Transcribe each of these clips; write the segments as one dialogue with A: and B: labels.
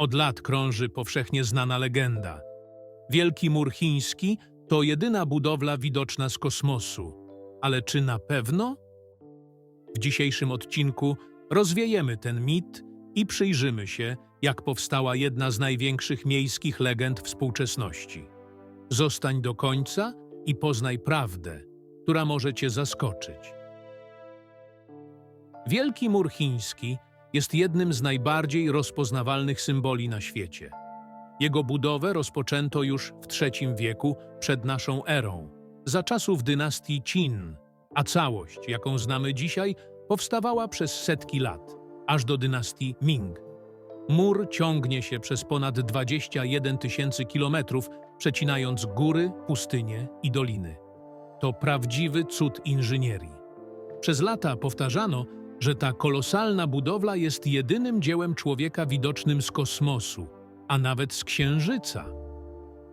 A: Od lat krąży powszechnie znana legenda. Wielki Mur Chiński to jedyna budowla widoczna z kosmosu. Ale czy na pewno? W dzisiejszym odcinku rozwiejemy ten mit i przyjrzymy się, jak powstała jedna z największych miejskich legend współczesności. Zostań do końca i poznaj prawdę, która może cię zaskoczyć. Wielki Mur Chiński jest jednym z najbardziej rozpoznawalnych symboli na świecie. Jego budowę rozpoczęto już w III wieku przed naszą erą, za czasów dynastii Qin, a całość, jaką znamy dzisiaj, powstawała przez setki lat, aż do dynastii Ming. Mur ciągnie się przez ponad 21 tysięcy kilometrów, przecinając góry, pustynie i doliny. To prawdziwy cud inżynierii. Przez lata powtarzano, że ta kolosalna budowla jest jedynym dziełem człowieka widocznym z kosmosu, a nawet z Księżyca.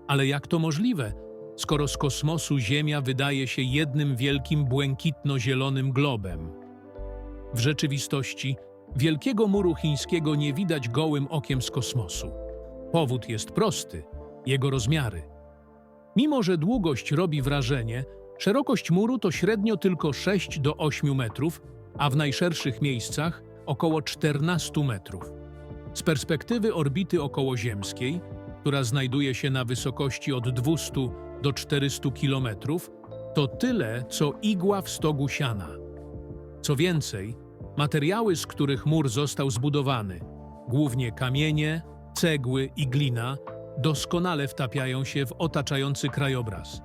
A: Ale jak to możliwe, skoro z kosmosu Ziemia wydaje się jednym wielkim błękitno-zielonym globem? W rzeczywistości Wielkiego Muru Chińskiego nie widać gołym okiem z kosmosu. Powód jest prosty – jego rozmiary. Mimo, że długość robi wrażenie, szerokość muru to średnio tylko 6 do 8 metrów, a w najszerszych miejscach około 14 metrów. Z perspektywy orbity okołoziemskiej, która znajduje się na wysokości od 200 do 400 kilometrów, to tyle, co igła w stogu siana. Co więcej, materiały, z których mur został zbudowany, głównie kamienie, cegły i glina, doskonale wtapiają się w otaczający krajobraz.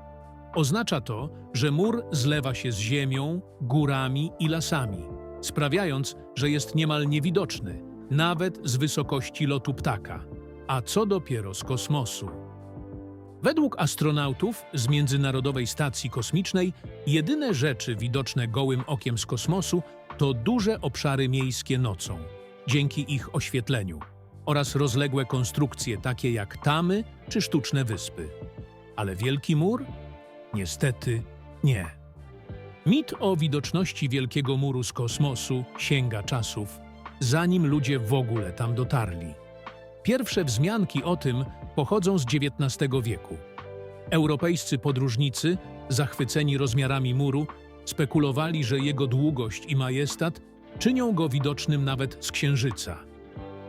A: Oznacza to, że mur zlewa się z ziemią, górami i lasami, sprawiając, że jest niemal niewidoczny, nawet z wysokości lotu ptaka, a co dopiero z kosmosu. Według astronautów z Międzynarodowej Stacji Kosmicznej jedyne rzeczy widoczne gołym okiem z kosmosu to duże obszary miejskie nocą, dzięki ich oświetleniu, oraz rozległe konstrukcje takie jak tamy czy sztuczne wyspy. Ale Wielki Mur? Niestety nie. Mit o widoczności Wielkiego Muru z kosmosu sięga czasów, zanim ludzie w ogóle tam dotarli. Pierwsze wzmianki o tym pochodzą z XIX wieku. Europejscy podróżnicy, zachwyceni rozmiarami muru, spekulowali, że jego długość i majestat czynią go widocznym nawet z Księżyca.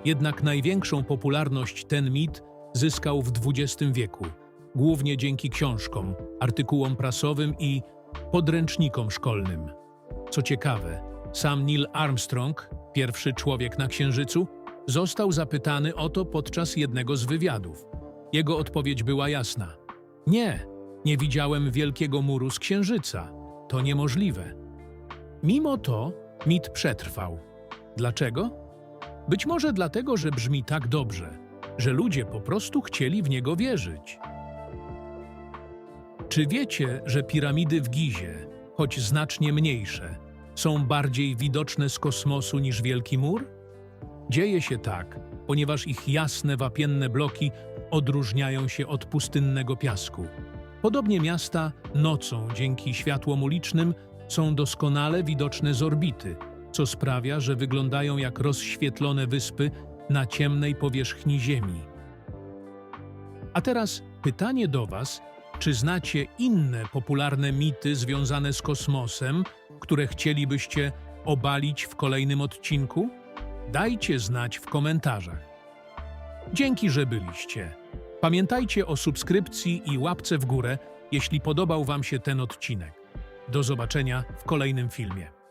A: Jednak największą popularność ten mit zyskał w XX wieku, głównie dzięki książkom, artykułom prasowym i podręcznikom szkolnym. Co ciekawe, sam Neil Armstrong, pierwszy człowiek na Księżycu, został zapytany o to podczas jednego z wywiadów. Jego odpowiedź była jasna. Nie, nie widziałem wielkiego muru z Księżyca. To niemożliwe. Mimo to mit przetrwał. Dlaczego? Być może dlatego, że brzmi tak dobrze, że ludzie po prostu chcieli w niego wierzyć. Czy wiecie, że piramidy w Gizie, choć znacznie mniejsze, są bardziej widoczne z kosmosu niż Wielki Mur? Dzieje się tak, ponieważ ich jasne wapienne bloki odróżniają się od pustynnego piasku. Podobnie miasta nocą dzięki światłom ulicznym są doskonale widoczne z orbity, co sprawia, że wyglądają jak rozświetlone wyspy na ciemnej powierzchni Ziemi. A teraz pytanie do Was, czy znacie inne popularne mity związane z kosmosem, które chcielibyście obalić w kolejnym odcinku? Dajcie znać w komentarzach. Dzięki, że byliście. Pamiętajcie o subskrypcji i łapce w górę, jeśli podobał Wam się ten odcinek. Do zobaczenia w kolejnym filmie.